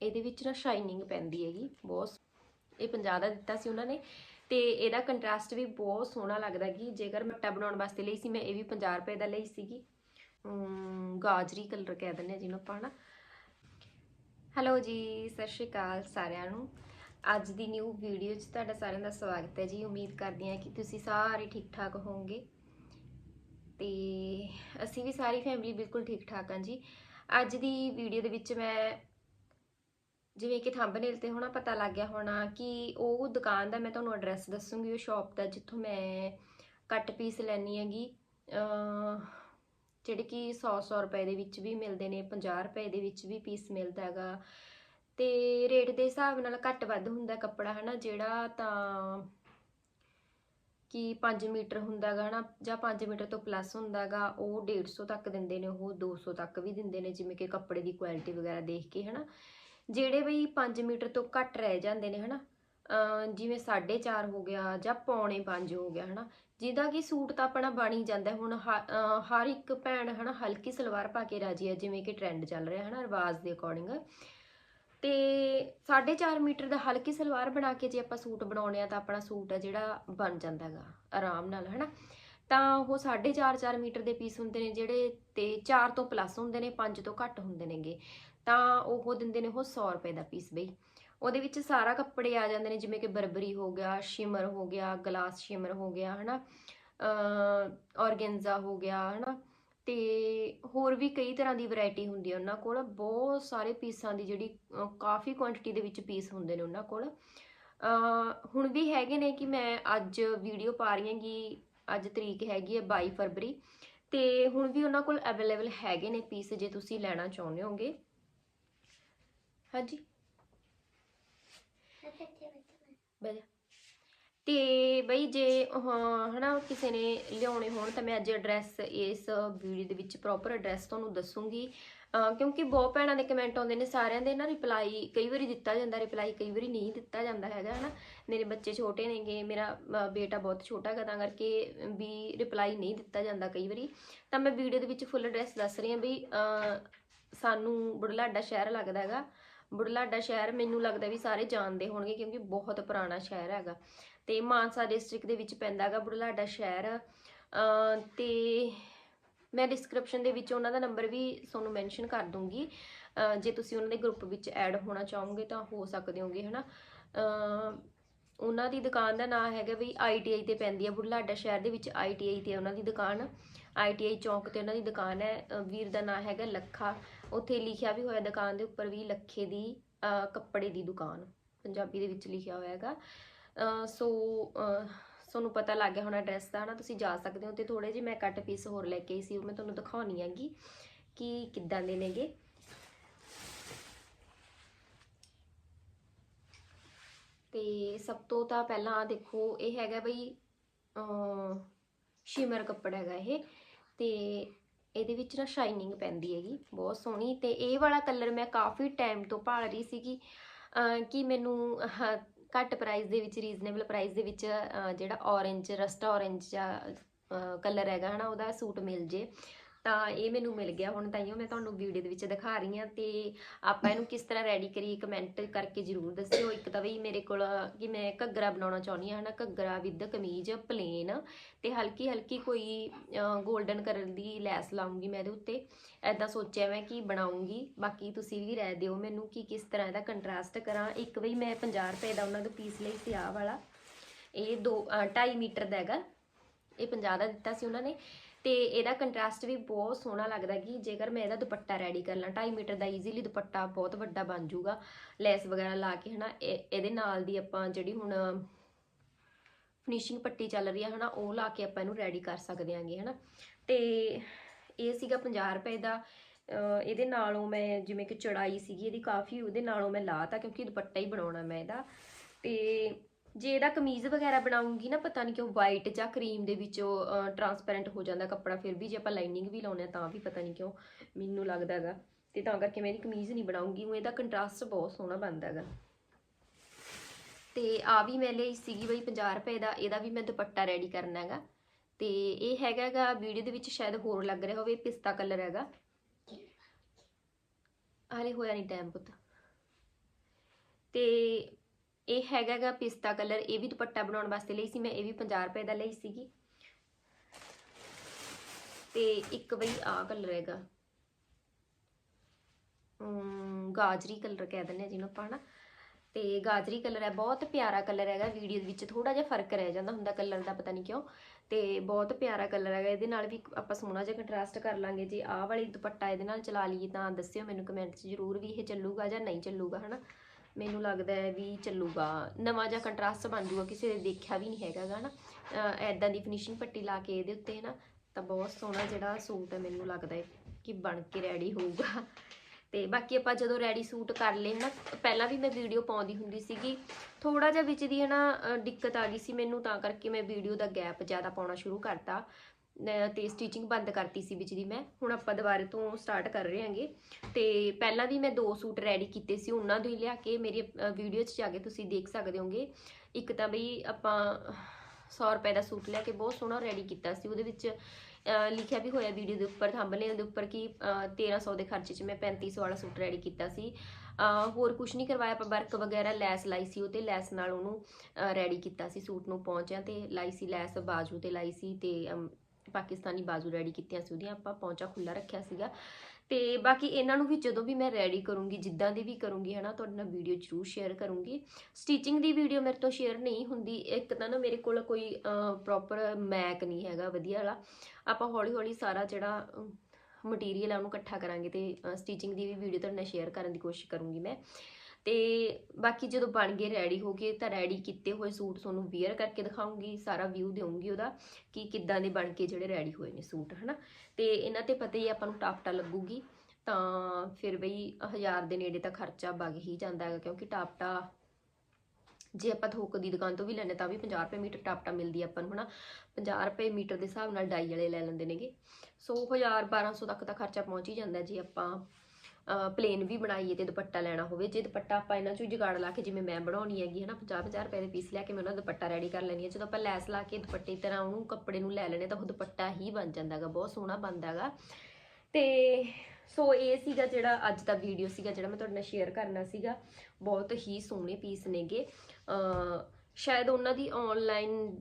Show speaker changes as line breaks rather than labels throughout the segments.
ਇਹਦੇ ਵਿੱਚ ਨਾ ਸ਼ਾਈਨਿੰਗ ਪੈਂਦੀ ਹੈਗੀ, ਬਹੁਤ ਇਹ 50 ਦਾ ਦਿੱਤਾ ਸੀ ਉਹਨਾਂ ਨੇ ਤੇ ਇਹਦਾ ਕੰਟਰਾਸਟ ਵੀ ਬਹੁਤ ਸੋਹਣਾ ਲੱਗਦਾ ਕਿ ਜੇਕਰ ਮੱਟਾ ਬਣਾਉਣ ਵਾਸਤੇ ਲਈ ਸੀ, ਮੈਂ ਇਹ ਵੀ 50 ਰੁਪਏ ਦਾ ਲਈ ਸੀਗੀ। ਗਾਜਰੀ ਕਲਰ ਕਹਿ ਦਿੰਦੇ ਆ ਜਿਹਨੂੰ ਆਪਾਂ ਨਾ ਹੈਲੋ ਜੀ, ਸਤਿ ਸ਼੍ਰੀ ਅਕਾਲ ਸਾਰਿਆਂ ਨੂੰ। ਅੱਜ ਦੀ ਨਿਊ ਵੀਡੀਓ 'ਚ ਤੁਹਾਡਾ ਸਾਰਿਆਂ ਦਾ ਸਵਾਗਤ ਹੈ ਜੀ। ਉਮੀਦ ਕਰਦੀ ਹਾਂ ਕਿ ਤੁਸੀਂ ਸਾਰੇ ਠੀਕ ਠਾਕ ਹੋਵੋਗੇ। ਤੇ ਅਸੀਂ ਵੀ ਸਾਰੀ ਫੈਮਿਲੀ ਬਿਲਕੁਲ ਠੀਕ ਠਾਕ ਹਾਂ ਜੀ। ਅੱਜ ਦੀ ਵੀਡੀਓ ਦੇ ਵਿੱਚ ਮੈਂ ਜਿਵੇਂ ਕਿ ਥੰਬਨੇਲ ਤੇ ਹੋਣਾ ਪਤਾ ਲੱਗ ਗਿਆ ਹੋਣਾ ਕਿ ਉਹ ਦੁਕਾਨ ਦਾ ਮੈਂ ਤੁਹਾਨੂੰ ਐਡਰੈਸ ਦੱਸੂਗੀ, ਉਹ ਸ਼ਾਪ ਦਾ ਜਿੱਥੋਂ ਮੈਂ ਕੱਟ ਪੀਸ ਲੈਣੀ ਹੈਗੀ ਜਿਹੜੇ ਕਿ 100-100 ਰੁਪਏ ਦੇ ਵਿੱਚ ਵੀ ਮਿਲਦੇ ਨੇ 50 ਰੁਪਏ ਦੇ ਵਿੱਚ ਵੀ ਪੀਸ ਮਿਲਦਾ ਹੈਗਾ। ਤੇ ਰੇਟ ਦੇ ਹਿਸਾਬ ਨਾਲ ਘੱਟ ਵੱਧ ਹੁੰਦਾ ਕੱਪੜਾ, ਹਨਾ, ਜਿਹੜਾ ਤਾਂ ਕਿ 5 ਮੀਟਰ ਹੁੰਦਾਗਾ ਹਨਾ, ਜਾਂ 5 ਮੀਟਰ ਤੋਂ ਪਲੱਸ ਹੁੰਦਾਗਾ ਉਹ 150 ਤੱਕ ਦਿੰਦੇ ਨੇ, ਉਹ 200 ਤੱਕ ਵੀ ਦਿੰਦੇ ਨੇ, ਜਿਵੇਂ ਕਿ ਕੱਪੜੇ ਦੀ ਕੁਆਲਿਟੀ ਵਗੈਰਾ ਦੇਖ ਕੇ, ਹਨਾ। ਜਿਹੜੇ ਬਈ 5 ਮੀਟਰ ਤੋਂ ਘੱਟ ਰਹਿ ਜਾਂਦੇ ਨੇ, ਹਨਾ? ਅਹ ਜਿਵੇਂ 4.5 ਹੋ ਗਿਆ ਜਾਂ ਪੌਣੇ 5 ਹੋ ਗਿਆ, ਹਨਾ? ਜਿਹਦਾ ਕਿ ਸੂਟ ਤਾਂ ਆਪਣਾ ਬਣ ਹੀ ਜਾਂਦਾ। ਹੁਣ ਹਰ ਇੱਕ ਭੈਣ, ਹਨਾ, ਹਲਕੀ ਸਲਵਾਰ ਪਾ ਕੇ ਰਾਜੀ ਹੈ ਜਿਵੇਂ ਕਿ ਟ੍ਰੈਂਡ ਚੱਲ ਰਿਹਾ, ਹਨਾ, ਰਿਵਾਜ ਦੇ ਅਕੋਰਡਿੰਗ ਤੇ 4.5 ਮੀਟਰ ਦਾ ਹਲਕੀ ਸਲਵਾਰ ਬਣਾ ਕੇ ਜੇ ਆਪਾਂ ਸੂਟ ਬਣਾਉਣੇ ਆ, ਤਾਂ ਆਪਣਾ ਸੂਟ ਆ ਜਿਹੜਾ ਬਣ ਜਾਂਦਾ ਹੈਗਾ, ਆਰਾਮ ਨਾਲ, ਹਨਾ? ਤਾਂ ਉਹ 4.5 4 ਮੀਟਰ ਦੇ ਪੀਸ ਹੁੰਦੇ ਨੇ, ਜਿਹੜੇ ਤੇ 4 ਤੋਂ ਪਲੱਸ ਹੁੰਦੇ ਨੇ 5 ਤੋਂ ਘੱਟ ਹੁੰਦੇ ਨੇਗੇ। ਤਾਂ ਉਹ ਦਿੰਦੇ ਨੇ ਉਹ 100 ਰੁਪਏ ਦਾ ਪੀਸ ਬਈ। ਉਹਦੇ ਵਿੱਚ ਸਾਰਾ ਕੱਪੜੇ ਆ ਜਾਂਦੇ ਨੇ, ਜਿਵੇਂ ਕਿ ਬਰਬਰੀ ਹੋ ਗਿਆ ਸ਼ਿਮਰ ਹੋ ਗਿਆ ਗਲਾਸ ਸ਼ਿਮਰ ਹੋ ਗਿਆ, ਹਨਾ? ਅ ਔਰਗੈਂਜ਼ਾ ਹੋ ਗਿਆ, ਹਨਾ? ਤੇ ਹੋਰ ਵੀ ਕਈ ਤਰ੍ਹਾਂ ਦੀ ਵੈਰਾਈਟੀ ਹੁੰਦੀ ਹੈ ਉਹਨਾਂ ਕੋਲ। ਬਹੁਤ ਸਾਰੇ ਪੀਸਾਂ ਦੀ ਜਿਹੜੀ ਕਾਫੀ ਕੁਆਂਟੀਟੀ ਦੇ ਵਿੱਚ ਪੀਸ ਹੁੰਦੇ ਨੇ ਉਹਨਾਂ ਕੋਲ। ਹੁਣ ਵੀ ਹੈਗੇ ਨੇ ਕਿ ਮੈਂ ਅੱਜ ਵੀਡੀਓ ਪਾ ਰਹੀ ਹਾਂਗੀ ਅੱਜ ਤਰੀਕ ਹੈਗੀ ਹੈ 22 ਫਰਵਰੀ। ਤੇ ਹੁਣ ਵੀ ਉਹਨਾਂ ਕੋਲ ਅਵੇਲੇਬਲ ਹੈਗੇ ਨੇ ਪੀਸ ਜੇ ਤੁਸੀਂ ਲੈਣਾ ਚਾਹੁੰਦੇ ਹੋਗੇ। ਹਾਂਜੀ। ਬਹਿ ਜਾ। ਤੇ ਬਈ ਜੇ ਹਨਾ ਕਿਸੇ ਨੇ ਲਿਆਉਣੇ ਹੋਣ ਤਾਂ ਮੈਂ ਅੱਜ ਐਡਰੈਸ ਇਸ ਵੀਡੀਓ ਦੇ ਵਿੱਚ ਪ੍ਰੋਪਰ ਐਡਰੈਸ ਤੁਹਾਨੂੰ ਦੱਸੂਗੀ। ਕਿਉਂਕਿ ਬਹੁਤ ਭੈਣਾਂ ਦੇ ਕਮੈਂਟ ਆਉਂਦੇ ਨੇ ਸਾਰਿਆਂ ਦੇ ਨਾ ਰਿਪਲਾਈ ਕਈ ਵਾਰੀ ਦਿੱਤਾ ਜਾਂਦਾ ਰਿਪਲਾਈ ਕਈ ਵਾਰੀ ਨਹੀਂ ਦਿੱਤਾ ਜਾਂਦਾ ਹੈਗਾ ਹਨਾ। ਮੇਰੇ ਬੱਚੇ ਛੋਟੇ ਨੇਗੇ ਮੇਰਾ ਬੇਟਾ ਬਹੁਤ ਛੋਟਾ ਹੈਗਾ ਤਾਂ ਕਰਕੇ ਵੀ ਰਿਪਲਾਈ ਨਹੀਂ ਦਿੱਤਾ ਜਾਂਦਾ ਕਈ ਵਾਰੀ। ਤਾਂ ਮੈਂ ਵੀਡੀਓ ਦੇ ਵਿੱਚ ਫੁੱਲ ਐਡਰੈਸ ਦੱਸ ਰਹੀ ਹਾਂ ਵੀ ਅਹ ਸਾਨੂੰ ਬੁਢਲਾਡਾ ਸ਼ਹਿਰ ਲੱਗਦਾ ਹੈਗਾ। ਬੁਢਲਾਡਾ ਸ਼ਹਿਰ ਮੈਨੂੰ ਲੱਗਦਾ ਵੀ ਸਾਰੇ ਜਾਣਦੇ ਹੋਣਗੇ ਕਿਉਂਕਿ ਬਹੁਤ ਪੁਰਾਣਾ ਸ਼ਹਿਰ ਹੈਗਾ। ਤੇ ਮਾਨਸਾ ਡਿਸਟ੍ਰਿਕਟ ਦੇ ਵਿੱਚ ਪੈਂਦਾ ਹੈਗਾ ਬੁਢਲਾਡਾ ਸ਼ਹਿਰ। ਅਹ ਤੇ ਮੈਂ ਡਿਸਕ੍ਰਿਪਸ਼ਨ ਦੇ ਵਿੱਚ ਉਹਨਾਂ ਦਾ ਨੰਬਰ ਵੀ ਤੁਹਾਨੂੰ ਮੈਂਸ਼ਨ ਕਰ ਦੂੰਗੀ। ਜੇ ਤੁਸੀਂ ਉਹਨਾਂ ਦੇ ਗਰੁੱਪ ਵਿੱਚ ਐਡ ਹੋਣਾ ਚਾਹੋਗੇ ਤਾਂ ਹੋ ਸਕਦੇ ਹੋਗੇ, ਹਨਾ? ਅਹ ਉਹਨਾਂ ਦੀ ਦੁਕਾਨ ਦਾ ਨਾਮ ਹੈਗਾ ਵੀ ਆਈਟੀਆਈ ਤੇ ਪੈਂਦੀ ਹੈ ਬੁਢਲਾਡਾ ਸ਼ਹਿਰ ਦੇ ਵਿੱਚ ਆਈਟੀਆਈ ਤੇ ਉਹਨਾਂ ਦੀ ਦੁਕਾਨ। ਆਈਟੀਆਈ ਚੌਂਕ ਤੇ ਉਹਨਾਂ ਦੀ ਦੁਕਾਨ ਹੈ ਵੀਰ ਦਾ ਨਾਮ ਹੈਗਾ ਲੱਖਾ। ਉੱਥੇ ਲਿਖਿਆ ਵੀ ਹੋਇਆ ਦੁਕਾਨ ਦੇ ਉੱਪਰ ਵੀ ਲੱਖੇ ਦੀ ਕੱਪੜੇ ਦੀ ਦੁਕਾਨ, ਪੰਜਾਬੀ ਦੇ ਵਿੱਚ ਲਿਖਿਆ ਹੋਇਆ ਹੈਗਾ। ਸੋ ਤੁਹਾਨੂੰ ਪਤਾ ਲੱਗ ਗਿਆ ਹੋਣਾ ਐਡਰੈਸ ਦਾ ਹਨਾ, ਤੁਸੀਂ ਜਾ ਸਕਦੇ ਹੋ ਤੇ ਥੋੜੇ ਜਿਹੇ ਮੈਂ ਕੱਟ ਪੀਸ ਹੋਰ ਲੈ ਕੇ ਆਈ ਸੀ, ਉਹ ਮੈਂ ਤੁਹਾਨੂੰ ਦਿਖਾਉਣੀ ਹੈਗੀ ਕਿ ਕਿੱਦਾਂ ਦੇ ਨੇਗੇ। ਤੇ ਸਭ ਤੋਂ ਤਾਂ ਪਹਿਲਾਂ ਦੇਖੋ, ਇਹ ਹੈਗਾ ਬਈ ਸ਼ਿਮਰ ਕੱਪੜਾ ਹੈਗਾ ਇਹ। ਤੇ ਇਹਦੇ ਵਿੱਚ ਨਾ ਸ਼ਾਈਨਿੰਗ ਪੈਂਦੀ ਹੈਗੀ, ਬਹੁਤ ਸੋਹਣੀ। ਤੇ ਇਹ ਵਾਲਾ ਕਲਰ ਮੈਂ ਕਾਫੀ ਟਾਈਮ ਤੋਂ ਭਾਲ ਰਹੀ ਸੀਗੀ ਕਿ ਮੈਨੂੰ ਆਹ ਘੱਟ ਪ੍ਰਾਈਸ ਦੇ ਵਿੱਚ ਰੀਜ਼ਨੇਬਲ ਪ੍ਰਾਈਸ ਦੇ ਵਿੱਚ ਜਿਹੜਾ ਔਰੇਂਜ ਰਸਟਾ ਔਰੇਂਜ ਜਾਂ ਕਲਰ ਹੈਗਾ ਹਨਾ, ਉਹਦਾ ਸੂਟ ਮਿਲ ਜੇ। ਤਾਂ ਇਹ ਮੈਨੂੰ ਮਿਲ ਗਿਆ। ਹੁਣ ਤਾਈਓ ਮੈਂ ਤੁਹਾਨੂੰ ਵੀਡੀਓ ਦੇ ਵਿੱਚ ਦਿਖਾ ਰਹੀ ਹਾਂ ਤੇ ਆਪਾਂ ਇਹਨੂੰ ਕਿਸ ਤਰ੍ਹਾਂ ਰੈਡੀ ਕਰੀਏ ਕਮੈਂਟ ਕਰਕੇ ਜਰੂਰ ਦੱਸਿਓ। ਇੱਕ ਤਾਂ ਬਈ ਮੇਰੇ ਕੋਲ ਕਿ ਮੈਂ ਘੱਗਰਾ ਬਣਾਉਣਾ ਚਾਹੁੰਦੀ ਹਾਂ ਹਨਾ, ਘੱਗਰਾ ਵਿਦ ਕਮੀਜ਼ ਪਲੇਨ ਤੇ ਹਲਕੀ ਹਲਕੀ ਕੋਈ 골ਡਨ ਕਲਰ ਦੀ ਲੈਸ ਲਾਉਂਗੀ ਮੈਂ ਇਹਦੇ ਉੱਤੇ। ਐਦਾਂ ਸੋਚਿਆ ਮੈਂ ਕਿ ਬਣਾਉਂਗੀ। ਬਾਕੀ ਤੁਸੀਂ ਵੀ ਰਹਿ ਦਿਓ ਮੈਨੂੰ ਕਿ ਕਿਸ ਤਰ੍ਹਾਂ ਇਹਦਾ ਕੰਟਰਾਸਟ ਕਰਾਂ। ਇੱਕ ਬਈ ਮੈਂ 50 ਰੁਪਏ ਦਾ ਉਹਨਾਂ ਤੋਂ ਪੀਸ ਲਈ ਸੀ ਆਹ ਵਾਲਾ। ਇਹ 2 2.5 ਮੀਟਰ ਦਾ ਹੈਗਾ। ਇਹ 50 ਦਾ ਦਿੱਤਾ ਸੀ ਉਹਨਾਂ ਨੇ। ਤੇ ਇਹਦਾ ਕੰਟਰਾਸਟ ਵੀ ਬਹੁਤ ਸੋਹਣਾ ਲੱਗਦਾ ਕਿ ਜੇਕਰ ਮੈਂ ਇਹਦਾ ਦੁਪੱਟਾ ਰੈਡੀ ਕਰ ਲਾਂ 2.5 ਮੀਟਰ ਦਾ ਈਜ਼ੀਲੀ ਦੁਪੱਟਾ ਬਹੁਤ ਵੱਡਾ ਬਣ ਜਾਊਗਾ, ਲੈਸ ਵਗੈਰਾ ਲਾ ਕੇ ਹਨਾ, ਇਹ- ਇਹਦੇ ਨਾਲ ਦੀ ਆਪਾਂ ਜਿਹੜੀ ਹੁਣ ਫਿਨਿਸ਼ਿੰਗ ਪੱਟੀ ਚੱਲ ਰਹੀ ਹੈ ਹਨਾ, ਉਹ ਲਾ ਕੇ ਆਪਾਂ ਇਹਨੂੰ ਰੈਡੀ ਕਰ ਸਕਦੇ ਆਂਗੇ ਹਨਾ। ਤੇ ਇਹ ਸੀਗਾ 50 ਰੁਪਏ ਦਾ ਇਹਦੇ ਨਾਲੋਂ ਮੈਂ ਜਿਵੇਂ ਕਿ ਚੜਾਈ ਸੀਗੀ, ਇਹਦੀ ਕਾਫੀ ਉਹਦੇ ਨਾਲੋਂ ਮੈਂ ਲਾਤਾ ਕਿਉਂਕਿ ਦੁਪੱਟਾ ਹੀ ਬਣਾਉਣਾ ਮੈਂ ਇਹਦਾ। ਤੇ ਜੇ ਇਹਦਾ ਕਮੀਜ਼ ਵਗੈਰਾ ਬਣਾਉਂਗੀ ਨਾ, ਪਤਾ ਨਹੀਂ ਕਿਉਂ ਵਾਈਟ ਜਾਂ ਕਰੀਮ ਦੇ ਵਿੱਚੋਂ ਟਰਾਂਸਪੈਰੈਂਟ ਹੋ ਜਾਂਦਾ ਕੱਪੜਾ, ਫਿਰ ਵੀ ਜੇ ਆਪਾਂ ਲਾਈਨਿੰਗ ਵੀ ਲਾਉਨੇ ਆ ਤਾਂ ਵੀ ਪਤਾ ਨਹੀਂ ਕਿਉਂ ਮੈਨੂੰ ਲੱਗਦਾ ਹੈਗਾ। ਤੇ ਤਾਂ ਕਰਕੇ ਮੈਂ ਇਹਦੀ ਕਮੀਜ਼ ਨਹੀਂ ਬਣਾਉਂਗੀ ਉਹ ਇਹਦਾ ਕੰਟਰਾਸਟ ਬਹੁਤ ਸੋਹਣਾ ਬਣਦਾ ਹੈਗਾ। ਤੇ ਆ ਵੀ ਮੈਂ ਲਈ ਸੀਗੀ ਬਈ 50 ਰੁਪਏ ਦਾ, ਇਹਦਾ ਵੀ ਮੈਂ ਦੁਪੱਟਾ ਰੈਡੀ ਕਰਨਾ ਹੈਗਾ। ਤੇ ਇਹ ਹੈਗਾ ਹੈਗਾ, ਵੀਡੀਓ ਦੇ ਵਿੱਚ ਸ਼ਾਇਦ ਹੋਰ ਲੱਗ ਰਿਹਾ ਹੋਵੇ, ਪਿਸਤਾ ਕਲਰ ਹੈਗਾ। ਹਾਲੇ ਹੋਇਆ ਨਹੀਂ ਟਾਈਮ ਪੁੱਤ। ਤੇ ਇਹ ਹੈਗਾਗਾ ਪਿਸਤਾ ਕਲਰ, ਇਹ ਵੀ ਦੁਪੱਟਾ ਬਣਾਉਣ ਵਾਸਤੇ ਲਈ ਸੀ, ਮੈਂ ਇਹ ਵੀ 50 ਰੁਪਏ ਦਾ ਲਈ ਸੀਗੀ। ਤੇ ਇੱਕ ਬਈ ਆ ਕਲਰ ਹੈਗਾ। ਗਾਜਰੀ ਕਲਰ ਕਹਿ ਦਿੰਦੇ ਆ ਜਿਹਨੂੰ ਆਪਾਂ, ਹਨਾ? ਤੇ ਗਾਜਰੀ ਕਲਰ ਹੈ, ਬਹੁਤ ਪਿਆਰਾ ਕਲਰ ਹੈਗਾ, ਵੀਡੀਓ ਦੇ ਵਿੱਚ ਥੋੜਾ ਜਿਹਾ ਫ਼ਰਕ ਰਹਿ ਜਾਂਦਾ ਹੁੰਦਾ ਕਲਰ ਦਾ, ਪਤਾ ਨਹੀਂ ਕਿਉਂ। ਤੇ ਬਹੁਤ ਪਿਆਰਾ ਕਲਰ ਹੈਗਾ, ਇਹਦੇ ਨਾਲ ਵੀ ਆਪਾਂ ਸੋਹਣਾ ਜਿਹਾ ਕੰਟਰਾਸਟ ਕਰ ਲਾਂਗੇ, ਜੇ ਆਹ ਵਾਲੀ ਦੁਪੱਟਾ ਇਹਦੇ ਨਾਲ ਚਲਾ ਲਈਏ ਤਾਂ ਦੱਸਿਓ ਮੈਨੂੰ ਕਮੈਂਟ 'ਚ ਜ਼ਰੂਰ ਵੀ ਇਹ ਚੱਲੂਗਾ ਜਾਂ ਨਹੀਂ ਚੱਲੂਗਾ, ਹਨਾ? ਮੈਨੂੰ ਲੱਗਦਾ ਹੈ ਵੀ ਚੱਲੂਗਾ। ਨਵਾਂ ਜਿਹਾ ਕੰਟਰਾਸਟ ਬਣ ਜੂਗਾ ਕਿਸੇ ਨੇ ਦੇਖਿਆ ਵੀ ਨਹੀਂ ਹੈਗਾ ਗਾ ਹਨਾ ਐਦਾਂ ਦੀ ਫਿਨਿਸ਼ਿੰਗ ਪੱਟੀ ਲਾ ਕੇ ਇਹਦੇ ਉੱਤੇ ਨਾ ਤਾਂ ਬਹੁਤ ਸੋਹਣਾ ਜਿਹੜਾ ਸੂਟ ਹੈ ਮੈਨੂੰ ਲੱਗਦਾ ਹੈ ਕਿ ਬਣ ਕੇ ਰੈਡੀ ਹੋਊਗਾ। ਤੇ ਬਾਕੀ ਆਪਾਂ ਜਦੋਂ ਰੈਡੀ ਸੂਟ ਕਰ ਲਏ ਨਾ ਪਹਿਲਾਂ ਵੀ ਮੈਂ ਵੀਡੀਓ ਪਾਉਂਦੀ ਹੁੰਦੀ ਸੀਗੀ। ਥੋੜਾ ਜਿਹਾ ਵਿੱਚ ਦੀ ਹਨਾ ਅ, ਦਿੱਕਤ ਆ ਗਈ ਸੀ ਮੈਨੂੰ ਤਾਂ ਕਰਕੇ ਮੈਂ ਵੀਡੀਓ ਦਾ ਗੈਪ ਜ਼ਿਆਦਾ ਪਾਉਣਾ ਸ਼ੁਰੂ ਕਰਤਾ। ਤੇ ਸਟਿਚਿੰਗ ਬੰਦ ਕਰਤੀ ਸੀ ਵਿੱਚ ਦੀ ਮੈਂ। ਹੁਣ ਆਪਾਂ ਦੁਬਾਰੇ ਤੋਂ ਸਟਾਰਟ ਕਰ ਰਹੇ ਹਾਂਗੇ। ਤੇ ਪਹਿਲਾਂ ਵੀ ਮੈਂ ਦੋ ਸੂਟ ਰੈਡੀ ਕੀਤੇ ਸੀ, ਉਹਨਾਂ ਤੋਂ ਹੀ ਲਿਆ ਕੇ ਮੇਰੀ ਵੀਡੀਓ 'ਚ ਜਾ ਕੇ ਤੁਸੀਂ ਦੇਖ ਸਕਦੇ ਹੋਗੇ। ਇੱਕ ਤਾਂ ਬਈ ਆਪਾਂ 100 ਰੁਪਏ ਦਾ ਸੂਟ ਲੈ ਕੇ ਬਹੁਤ ਸੋਹਣਾ ਰੈਡੀ ਕੀਤਾ ਸੀ। ਉਹਦੇ ਵਿੱਚ ਲਿਖਿਆ ਵੀ ਹੋਇਆ ਵੀਡੀਓ ਦੇ ਉੱਪਰ ਥੰਬਨੇਲ ਦੇ ਉੱਪਰ ਕਿ, ਅਹ 1300 ਦੇ ਖਰਚੇ 'ਚ ਮੈਂ 3500 ਵਾਲਾ ਸੂਟ ਰੈਡੀ ਕੀਤਾ ਸੀ। ਹੋਰ ਕੁਝ ਨਹੀਂ ਕਰਵਾਇਆ। ਆਪਾਂ ਵਰਕ ਵਗੈਰਾ ਲੈਸ ਲਾਈ ਸੀ ਉਹ ਤੇ ਲੈਸ ਨਾਲ ਉਹਨੂੰ ਰੈਡੀ ਕੀਤਾ ਸੀ ਸੂਟ ਨੂੰ ਪਹੁੰਚਿਆ ਤੇ। ਲਾਈ ਸੀ ਲੈਸ, ਬਾਜੂ ਤੇ ਲਾਈ ਸੀ ਤੇ ਪਾਕਿਸਤਾਨੀ ਬਾਜੂ ਰੈਡੀ ਕੀਤੀਆਂ ਸੀ, ਉਹਦੀਆਂ ਆਪਾਂ ਪਹੁੰਚਾ ਖੁੱਲਾ ਰੱਖਿਆ ਸੀਗਾ। ਤੇ ਬਾਕੀ ਇਹਨਾਂ ਨੂੰ ਵੀ ਜਦੋਂ ਵੀ ਮੈਂ ਰੈਡੀ ਕਰੂੰਗੀ, ਜਿੱਦਾਂ ਦੀ ਵੀ ਕਰੂੰਗੀ, ਹਨਾ, ਤੁਹਾਡੇ ਨਾਲ ਵੀਡੀਓ ਜ਼ਰੂਰ ਸ਼ੇਅਰ ਕਰੂੰਗੀ। ਸਟਿਚਿੰਗ ਦੀ ਵੀਡੀਓ ਮੇਰੇ ਤੋਂ ਸ਼ੇਅਰ ਨਹੀਂ ਹੁੰਦੀ, ਇੱਕ ਤਾਂ ਨਾ ਮੇਰੇ ਕੋਲ ਕੋਈ ਪ੍ਰੋਪਰ ਮੈਕ ਨਹੀਂ ਹੈਗਾ, ਵਧੀਆ ਵਾਲਾ। ਆਪਾਂ ਹੌਲੀ ਹੌਲੀ ਸਾਰਾ ਜਿਹੜਾ ਮਟੀਰੀਅਲ ਆ ਉਹਨੂੰ ਇਕੱਠਾ ਕਰਾਂਗੇ ਤੇ ਸਟਿਚਿੰਗ ਦੀ ਵੀ ਵੀਡੀਓ ਤੁਹਾਡੇ ਨਾਲ ਸ਼ੇਅਰ ਕਰਨ ਦੀ ਕੋਸ਼ਿਸ਼ ਕਰੂੰਗੀ ਮੈਂ। ਤੇ ਬਾਕੀ ਜਦੋਂ ਬਣ ਗਏ ਰੈਡੀ ਹੋ ਗਏ, ਤਾਂ ਰੈਡੀ ਕੀਤੇ ਹੋਏ ਸੂਟ ਤੁਹਾਨੂੰ ਵੇਅਰ ਕਰਕੇ ਦਿਖਾਉਂਗੀ, ਸਾਰਾ ਵਿਊ ਦੇਵਾਂਗੀ ਉਹਦਾ ਕਿ ਕਿੱਦਾਂ ਦੇ ਬਣ ਕੇ ਜਿਹੜੇ ਰੈਡੀ ਹੋਏ ਨੇ ਸੂਟ, ਹਨਾ? ਤੇ ਇਹਨਾਂ ਤੇ ਪਤਾ ਹੀ ਆਪਾਂ ਨੂੰ ਟਾਪਟਾ ਲੱਗੂਗੀ, ਤਾਂ ਫਿਰ ਬਈ 1000 ਦੇ ਨੇੜੇ ਤਾਂ ਖਰਚਾ ਵਗ ਹੀ ਜਾਂਦਾ ਹੈਗਾ, ਕਿਉਂਕਿ ਟਾਪਟਾ ਜੇ ਆਪਾਂ ਥੋਕ ਦੀ ਦੁਕਾਨ ਤੋਂ ਵੀ ਲੈਣੇ ਤਾਂ ਵੀ 50 ਰੁਪਏ ਮੀਟਰ ਟਾਪਟਾ ਮਿਲਦੀ ਆਪਾਂ ਨੂੰ, ਹਨਾ? 50 ਰੁਪਏ ਮੀਟਰ ਦੇ ਹਿਸਾਬ ਨਾਲ ਡਾਈ ਵਾਲੇ ਲੈ ਲੈਂਦੇ ਨੇਗੇ। ਸੋ 1000 1200 ਤੱਕ ਦਾ ਖਰਚਾ ਪਹੁੰਚ ਹੀ ਜਾਂਦਾ ਜੇ ਆਪਾਂ ਪਲੇਨ ਵੀ ਬਣਾਈਏ ਤੇ ਦੁਪੱਟਾ ਲੈਣਾ ਹੋਵੇ। ਜੇ ਦੁਪੱਟਾ ਆਪਾਂ ਇਹਨਾਂ ਚੋਂ ਹੀ ਜੁਗਾੜ ਲਾ ਕੇ ਜਿਵੇਂ ਮੈਂ ਬਣਾਉਣੀ ਹੈਗੀ, ਹਨਾ 50 50 ਰੁਪਏ ਦੇ ਪੀਸ ਲੈ ਕੇ ਮੈਂ ਉਹਨਾਂ ਦੁਪੱਟਾ ਰੈਡੀ ਕਰ ਲੈਣੀ ਹੈ। ਜਦੋਂ ਆਪਾਂ ਲੈਸ ਲਾ ਕੇ ਦੁਪੱਟੇ ਤਰ੍ਹਾਂ ਉਹਨੂੰ ਕੱਪੜੇ ਨੂੰ ਲੈ ਲੈਣੇ ਤਾਂ ਉਹ ਦੁਪੱਟਾ ਹੀ ਬਣ ਜਾਂਦਾਗਾ ਬਹੁਤ ਸੋਹਣਾ ਬਣਦਾਗਾ ਤੇ ਸੋ ਇਹ ਸੀਗਾ ਜਿਹੜਾ ਅੱਜ ਦਾ ਵੀਡੀਓ ਸੀਗਾ, ਜਿਹੜਾ ਮੈਂ ਤੁਹਾਡੇ ਨਾਲ ਸ਼ੇਅਰ ਕਰਨਾ ਸੀਗਾ। ਬਹੁਤ ਹੀ ਸੋਹਣੇ ਪੀਸ ਨੇਗੇ। ਸ਼ਾਇਦ ਉਹਨਾਂ ਦੀ ਆਨਲਾਈਨ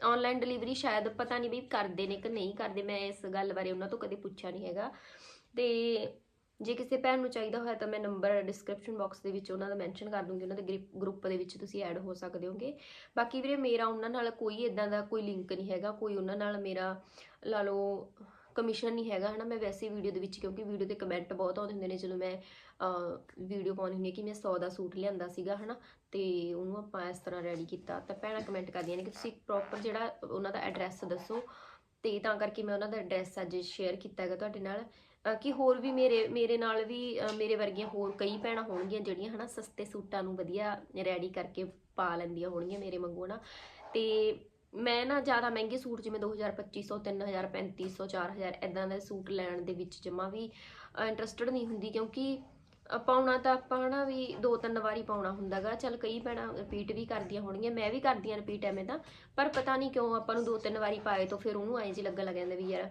ਆਨਲਾਈਨ ਡਿਲੀਵਰੀ ਸ਼ਾਇਦ ਪਤਾ ਨਹੀਂ ਵੀ ਕਰਦੇ ਨੇ ਕਿ ਨਹੀਂ ਕਰਦੇ, ਮੈਂ ਇਸ ਗੱਲ ਬਾਰੇ ਉਹਨਾਂ ਤੋਂ ਕਦੇ ਪੁੱਛਿਆ ਨਹੀਂ ਹੈਗਾ। ਤੇ ਜੇ ਕਿਸੇ ਭੈਣ ਨੂੰ ਚਾਹੀਦਾ ਹੋਇਆ ਤਾਂ ਮੈਂ ਨੰਬਰ ਡਿਸਕ੍ਰਿਪਸ਼ਨ ਬਾਕਸ ਦੇ ਵਿੱਚ ਉਹਨਾਂ ਦਾ ਮੈਂਸ਼ਨ ਕਰ ਦੂੰਗੀ, ਉਹਨਾਂ ਦੇ ਗਰੁੱਪ ਦੇ ਵਿੱਚ ਤੁਸੀਂ ਐਡ ਹੋ ਸਕਦੇ ਹੋਗੇ। ਬਾਕੀ ਵੀਰੇ ਮੇਰਾ ਉਹਨਾਂ ਨਾਲ ਕੋਈ ਇਦਾਂ ਦਾ ਕੋਈ ਲਿੰਕ ਨਹੀਂ ਹੈਗਾ, ਕੋਈ ਉਹਨਾਂ ਨਾਲ ਮੇਰਾ ਲਾ ਲਓ ਕਮਿਸ਼ਨ ਨਹੀਂ ਹੈਗਾ, ਹਨਾ। ਮੈਂ ਵੈਸੇ ਵੀਡੀਓ ਦੇ ਵਿੱਚ, ਕਿਉਂਕਿ ਵੀਡੀਓ ਤੇ ਕਮੈਂਟ ਬਹੁਤ ਆਉਂਦੇ ਹੁੰਦੇ ਨੇ, ਜਦੋਂ ਮੈਂ ਵੀਡੀਓ ਪਾਉਣੀ ਹੁੰਦੀ ਹੈ ਕਿ ਮੈਂ 100 ਦਾ ਸੂਟ ਲਿਆਂਦਾ ਸੀਗਾ, ਹਨਾ। ਤੇ ਉਹਨੂੰ ਆਪਾਂ ਇਸ ਤਰ੍ਹਾਂ ਰੈਡੀ ਕੀਤਾ, ਤਾਂ ਭੈਣਾਂ ਕਮੈਂਟ ਕਰਦੀਆਂ ਨੇ ਕਿ ਤੁਸੀਂ ਪ੍ਰੋਪਰ ਜਿਹੜਾ ਉਹਨਾਂ ਦਾ ਐਡਰੈਸ ਦੱਸੋ। ਤੇ ਤਾਂ ਕਰਕੇ ਮੈਂ ਉਹਨਾਂ ਦਾ ਐਡਰੈਸ ਅੱਜ ਸ਼ੇਅਰ ਕੀਤਾ ਹੈਗਾ ਤੁਹਾਡੇ ਨਾਲ। ਕਿ ਹੋਰ ਵੀ ਮੇਰੇ ਮੇਰੇ ਨਾਲ ਵੀ ਮੇਰੇ ਵਰਗੀਆਂ ਹੋਰ ਕਈ ਭੈਣਾਂ ਹੋਣਗੀਆਂ ਜਿਹੜੀਆਂ ਹਨਾ ਸਸਤੇ ਸੂਟਾਂ ਨੂੰ ਵਧੀਆ ਰੈਡੀ ਕਰਕੇ ਪਾ ਲੈਂਦੀਆਂ ਹੋਣਗੀਆਂ ਮੇਰੇ ਵਾਂਗੂ ਨਾ ਤੇ ਮੈਂ ਨਾ ਜ਼ਿਆਦਾ ਮਹਿੰਗੇ ਸੂਟ ਜਿਵੇਂ 2250 3000 3500 4000 ਇਦਾਂ ਦੇ ਸੂਟ ਲੈਣ ਦੇ ਵਿੱਚ ਜਮਾ ਵੀ ਇੰਟਰਸਟਡ ਨਹੀਂ ਹੁੰਦੀ ਕਿਉਂਕਿ ਪਾਉਣਾ ਤਾਂ ਆਪਾਂ ਨਾ ਵੀ ਦੋ ਤਿੰਨ ਵਾਰੀ ਪਾਉਣਾ ਹੁੰਦਾਗਾ। ਚਲ ਕਈ ਭੈਣਾਂ ਰਿਪੀਟ ਵੀ ਕਰਦੀਆਂ ਹੋਣਗੀਆਂ, ਮੈਂ ਵੀ ਕਰਦੀ ਆ ਰਿਪੀਟ ਐਵੇਂ ਤਾਂ, ਪਰ ਪਤਾ ਨਹੀਂ ਕਿਉਂ ਆਪਾਂ ਨੂੰ ਦੋ ਤਿੰਨ ਵਾਰੀ ਪਾਏ ਤੋਂ ਫਿਰ ਉਹਨੂੰ ਐਂ ਜੀ ਲੱਗਣ ਲੱਗ ਜਾਂਦਾ ਵੀ ਯਾਰ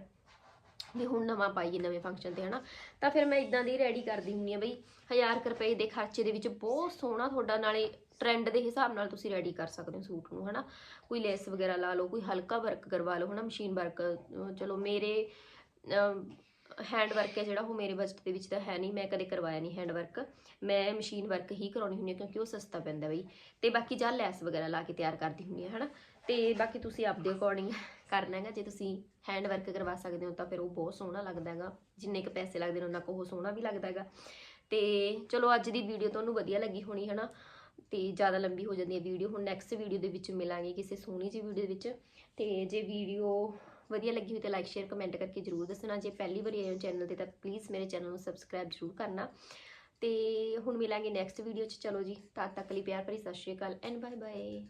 ਵੀ ਹੁਣ ਨਵਾਂ ਪਾਈਏ ਨਵੇਂ ਫੰਕਸ਼ਨ ਤੇ, ਹਨਾ? ਤਾਂ ਫਿਰ ਮੈਂ ਇਦਾਂ ਦੀ ਰੈਡੀ ਕਰਦੀ ਹੁੰਨੀ ਆ ਬਈ 1000 ਕੁ ਰੁਪਏ ਦੇ ਖਰਚੇ ਦੇ ਵਿੱਚ ਬਹੁਤ ਸੋਹਣਾ ਤੁਹਾਡਾ ਨਾਲੇ ਟ੍ਰੈਂਡ ਦੇ ਹਿਸਾਬ ਨਾਲ ਤੁਸੀਂ ਰੈਡੀ ਕਰ ਸਕਦੇ ਹੋ ਸੂਟ ਨੂੰ, ਹਨਾ? ਕੋਈ ਲੈਸ ਵਗੈਰਾ ਲਾ ਲਓ, ਕੋਈ ਹਲਕਾ ਵਰਕ ਕਰਵਾ ਲਓ, ਹਨਾ? ਮਸ਼ੀਨ ਵਰਕ ਚਲੋ ਮੇਰੇ ਹੈਂਡ ਵਰਕ ਹੈ ਜਿਹੜਾ, ਉਹ ਮੇਰੇ ਬਜਟ ਦੇ ਵਿੱਚ ਤਾਂ ਹੈ ਨਹੀਂ, ਮੈਂ ਕਦੇ ਕਰਵਾਇਆ ਨਹੀਂ ਹੈਂਡ ਵਰਕ ਮੈਂ ਮਸ਼ੀਨ ਵਰਕ ਹੀ ਕਰਾਉਣੀ ਹੁੰਦੀ ਹੈ ਕਿਉਂਕਿ ਉਹ ਸਸਤਾ ਪੈਂਦਾ ਬਈ। ਤੇ ਬਾਕੀ ਜਾਂ ਲੈਸ ਵਗੈਰਾ ਲਾ ਕੇ ਤਿਆਰ ਕਰਦੀ ਹੁੰਦੀ ਹੈ ਹਨਾ? ਤੇ ਬਾਕੀ ਤੁਸੀਂ ਆਪਦੇ ਅਕੋਰਡਿੰਗ ਕਰਨਾ ਹੈਗਾ। ਜੇ ਤੁਸੀਂ ਹੈਂਡ ਵਰਕ ਕਰਵਾ ਸਕਦੇ ਹੋ ਤਾਂ ਫਿਰ ਉਹ ਬਹੁਤ ਸੋਹਣਾ ਲੱਗਦਾ ਹੈਗਾ। ਜਿੰਨੇ ਕ ਪੈਸੇ ਲੱਗਦੇ ਨੇ, ਉਹਨਾਂ ਕੋ ਉਹ ਸੋਹਣਾ ਵੀ ਲੱਗਦਾ ਹੈਗਾ। ਤੇ ਚਲੋ ਅੱਜ ਦੀ ਵੀਡੀਓ ਤੁਹਾਨੂੰ ਵਧੀਆ ਲੱਗੀ ਹੋਣੀ, ਹਨਾ? ਤੇ ਜ਼ਿਆਦਾ ਲੰਬੀ ਹੋ ਜਾਂਦੀ ਹੈ ਵੀਡੀਓ ਹੁਣ ਨੈਕਸਟ ਵੀਡੀਓ ਦੇ ਵਿੱਚ ਮਿਲਾਂਗੇ ਕਿਸੇ ਸੋਹਣੀ ਜਿਹੀ ਵੀਡੀਓ ਦੇ ਵਿੱਚ। ਤੇ ਜੇ ਵੀਡੀਓ ਵਧੀਆ ਲੱਗੀ ਹੋਈ ਤਾਂ ਲਾਈਕ ਸ਼ੇਅਰ ਕਮੈਂਟ ਕਰਕੇ ਜਰੂਰ ਦੱਸਣਾ। ਜੇ ਪਹਿਲੀ ਵਾਰੀ ਆਏ ਹੋ ਚੈਨਲ ਤੇ ਤਾਂ ਪਲੀਜ਼ ਮੇਰੇ ਚੈਨਲ ਨੂੰ ਸਬਸਕ੍ਰਾਈਬ ਜਰੂਰ ਕਰਨਾ। ਤੇ ਹੁਣ ਮਿਲਾਂਗੇ ਨੈਕਸਟ ਵੀਡੀਓ 'ਚ। ਚਲੋ ਜੀ, ਤਦ ਤੱਕ ਲਈ ਪਿਆਰ ਭਰੀ ਸਤਿ ਸ਼੍ਰੀ ਅਕਾਲ ਐਂਡ ਬਾਏ ਬਾਏ